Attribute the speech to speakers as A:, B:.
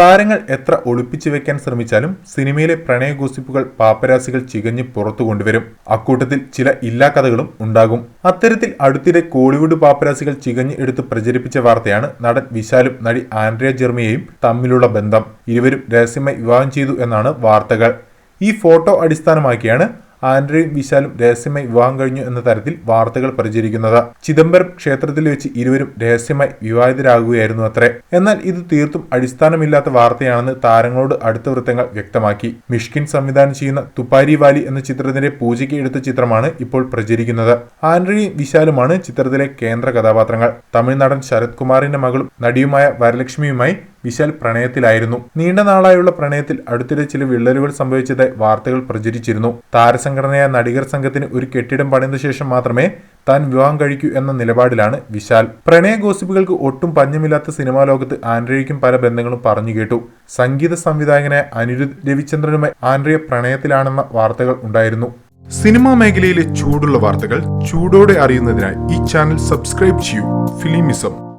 A: താരങ്ങൾ എത്ര ഒളിപ്പിച്ചു വെക്കാൻ ശ്രമിച്ചാലും സിനിമയിലെ പ്രണയ ഗോസിപ്പുകൾ പാപ്പരാസികൾ ചികഞ്ഞ് പുറത്തു കൊണ്ടുവരും. അക്കൂട്ടത്തിൽ ചില ഇല്ലാ കഥകളും ഉണ്ടാകും. അത്തരത്തിൽ അടുത്തിടെ കോളിവുഡ് പാപ്പരാസികൾ ചികഞ്ഞ് എടുത്ത് പ്രചരിപ്പിച്ച വാർത്തയാണ് നടൻ വിശാലും നടി ആൻഡ്രിയ ജെർമിയയും തമ്മിലുള്ള ബന്ധം. ഇരുവരും രഹസ്യമായി വിവാഹം ചെയ്തു എന്നാണ് വാർത്തകൾ. ഈ ഫോട്ടോ അടിസ്ഥാനമാക്കിയാണ് ആൻഡ്രയും വിശാലും രഹസ്യമായി വിവാഹം കഴിഞ്ഞു എന്ന തരത്തിൽ വാർത്തകൾ പ്രചരിക്കുന്നത്. ചിദംബരം ക്ഷേത്രത്തിൽ വെച്ച് ഇരുവരും രഹസ്യമായി വിവാഹിതരാകുകയായിരുന്നു അത്രേ. എന്നാൽ ഇത് തീർത്തും അടിസ്ഥാനമില്ലാത്ത വാർത്തയാണെന്ന് താരങ്ങളോട് അടുത്ത വൃത്തങ്ങൾ വ്യക്തമാക്കി. മിഷ്കിൻ സംവിധാനം ചെയ്യുന്ന തുപ്പാരി വാലി എന്ന ചിത്രത്തിന്റെ പൂജയ്ക്ക് എടുത്ത ചിത്രമാണ് ഇപ്പോൾ പ്രചരിക്കുന്നത്. ആൻഡ്രയും വിശാലുമാണ് ചിത്രത്തിലെ കേന്ദ്ര കഥാപാത്രങ്ങൾ. തമിഴ്നാടൻ ശരത് കുമാറിന്റെ മകളും നടിയുമായ വരലക്ഷ്മിയുമായി വിശാൽ പ്രണയത്തിലായിരുന്നു. നീണ്ട നാളായുള്ള പ്രണയത്തിൽ അടുത്തിടെ ചില വിള്ളലുകൾ സംഭവിച്ചതായി വാർത്തകൾ പ്രചരിച്ചിരുന്നു. താരസംഘടനയായ നടികർ സംഘത്തിന് ഒരു കെട്ടിടം പണിത ശേഷം മാത്രമേ താൻ വിവാഹം കഴിക്കൂ എന്ന നിലപാടിലാണ് വിശാൽ. പ്രണയ ഗോസിപ്പുകൾക്ക് ഒട്ടും പഞ്ഞമില്ലാത്ത സിനിമാ ലോകത്ത് ആൻഡ്രയ്ക്കും പല ബന്ധങ്ങളും പറഞ്ഞു കേട്ടു. സംഗീത സംവിധായകനായ അനിരുദ്ധ് രവിചന്ദ്രനുമായി ആൻഡ്രിയ പ്രണയത്തിലാണെന്ന വാർത്തകൾ ഉണ്ടായിരുന്നു. സിനിമാ മേഖലയിലെ ചൂടുള്ള വാർത്തകൾ ചൂടോടെ അറിയുന്നതിനായി ഈ ചാനൽ സബ്സ്ക്രൈബ് ചെയ്യൂ. ഫിലിമിസം.